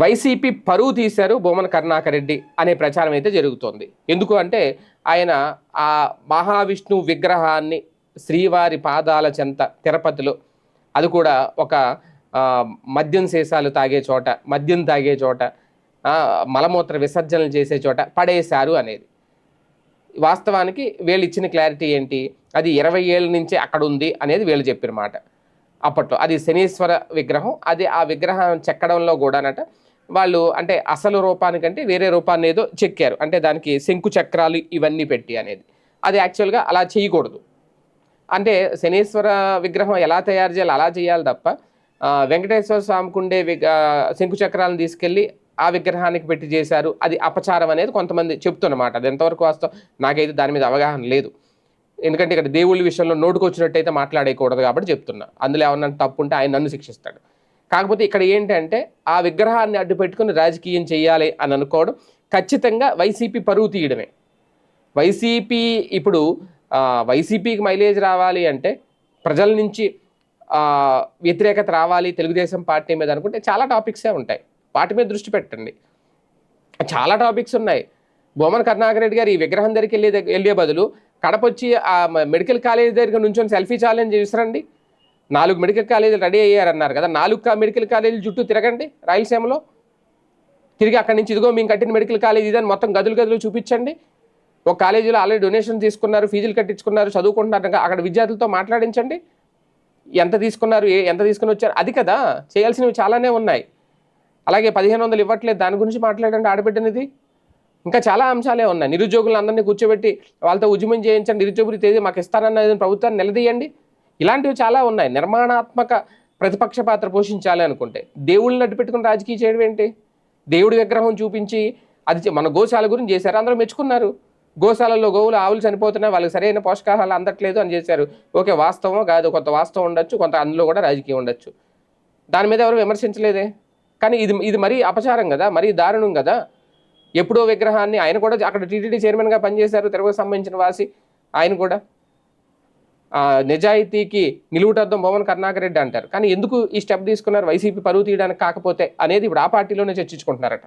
YCP పరువు తీశారు బొమ్మన కరుణాకర్ రెడ్డి అనే ప్రచారం అయితే జరుగుతోంది. ఎందుకు అంటే ఆయన ఆ మహావిష్ణు విగ్రహాన్ని శ్రీవారి పాదాల చెంత తిరుపతిలో అది కూడా ఒక మద్యం సీసాలు తాగే చోట మద్యం తాగే చోట మలమూత్ర విసర్జనలు చేసే చోట పడేశారు అనేది. వాస్తవానికి వీళ్ళు ఇచ్చిన క్లారిటీ ఏంటి? అది ఇరవై ఏళ్ళ నుంచే అక్కడ ఉంది అనేది వీళ్ళు చెప్పిన మాట. అప్పట్లో అది శనీశ్వర విగ్రహం అది ఆ విగ్రహం చెక్కడంలో కూడానట వాళ్ళు అంటే అసలు రూపానికంటే వేరే రూపాన్ని ఏదో చెక్కారు. అంటే దానికి శంకు చక్రాలు ఇవన్నీ పెట్టి అనేది. అది యాక్చువల్గా అలా చేయకూడదు. అంటే శనీశ్వర విగ్రహం ఎలా తయారు చేయాలి అలా చేయాలి తప్ప వెంకటేశ్వర స్వామికి ఉండే శంకు చక్రాలను తీసుకెళ్ళి ఆ విగ్రహానికి పెట్టి చేశారు. అది అపచారం అనేది కొంతమంది చెప్తున్నమాట. అది ఎంతవరకు వాస్తవం? నాకైతే దాని మీద అవగాహన లేదు. ఎందుకంటే ఇక్కడ దేవుళ్ళ విషయంలో నోటుకొచ్చినట్టయితే మాట్లాడేయకూడదు కాబట్టి చెప్తున్నా. అందులో ఏమన్నా తప్పు ఉంటే ఆయన నన్ను శిక్షిస్తాడు. కాకపోతే ఇక్కడ ఏంటంటే ఆ విగ్రహాన్ని అడ్డు పెట్టుకుని రాజకీయం చేయాలి అని అనుకోవడం ఖచ్చితంగా వైసీపీ పరువు తీయడమే. వైసీపీ ఇప్పుడు వైసీపీకి మైలేజ్ రావాలి అంటే ప్రజల నుంచి వ్యతిరేకత రావాలి తెలుగుదేశం పార్టీ మీద అనుకుంటే చాలా టాపిక్సే ఉంటాయి. వాటి మీద దృష్టి పెట్టండి. చాలా టాపిక్స్ ఉన్నాయి. బొమ్మన కరుణాకర్ రెడ్డి గారు ఈ విగ్రహం దగ్గరికి వెళ్ళే వెళ్ళే బదులు కడపొచ్చి ఆ మెడికల్ కాలేజ్ దగ్గర నుంచొని సెల్ఫీ ఛాలెంజ్ చేసిరండి నాలుగు మెడికల్ కాలేజీలు రెడీ అయ్యారన్నారు కదా. నాలుగు మెడికల్ కాలేజీలు చుట్టూ తిరగండి రాయలసీమలో. తిరిగి అక్కడి నుంచి ఇదిగో మేము కట్టిన మెడికల్ కాలేజ్ ఇదని మొత్తం గదులు గదులు చూపించండి. ఒక కాలేజీలో ఆల్రెడీ డొనేషన్ తీసుకున్నారు ఫీజులు కట్టించుకున్నారు చదువుకుంటున్నారు అక్కడ విద్యార్థులతో మాట్లాడించండి. ఎంత తీసుకున్నారు ఏ ఎంత తీసుకుని వచ్చారు? అది కదా చేయాల్సినవి చాలానే ఉన్నాయి. అలాగే పదిహేను వందలు ఇవ్వట్లేదు దాని గురించి మాట్లాడండి ఆడబిడ్డనిది. ఇంకా చాలా అంశాలే ఉన్నాయి. నిరుద్యోగులందరినీ కూర్చోబెట్టి వాళ్ళతో ఉద్యమం చేయించండి నిరుద్యోగులు తేదీ మాకు ఇస్తానన్న ప్రభుత్వాన్ని నిలదీయండి. ఇలాంటివి చాలా ఉన్నాయి. నిర్మాణాత్మక ప్రతిపక్ష పాత్ర పోషించాలి అనుకుంటే దేవుళ్ళని అడ్డు పెట్టుకుని రాజకీయం చేయడం ఏంటి? దేవుడి విగ్రహం చూపించి అది మన గోశాల గురించి చేశారు. అందరూ మెచ్చుకున్నారు. గోశాలలో గోవులు ఆవులు చనిపోతున్నాయి వాళ్ళకి సరైన పోషకాహారాలు అందట్లేదు అని చేశారు. ఓకే వాస్తవం కాదు కొంత వాస్తవం ఉండొచ్చు కొంత అందులో కూడా రాజకీయం ఉండొచ్చు. దాని మీద ఎవరు విమర్శించలేదే? కానీ ఇది ఇది మరీ అపచారం కదా మరీ దారుణం కదా. ఎప్పుడో విగ్రహాన్ని ఆయన కూడా అక్కడ టీటీడీ చైర్మన్గా పనిచేశారు. తెలుగుకు సంబంధించిన వాసి ఆయన కూడా. నిజాయితీకి నిలువుటద్దం భవన్ కరుణాకర్ రెడ్డి అంటారు. కానీ ఎందుకు ఈ స్టెప్ తీసుకున్నారు? వైసీపీ పరువు తీయడానికి కాకపోతే అనేది ఇప్పుడు ఆ పార్టీలోనే చర్చించుకుంటున్నారట.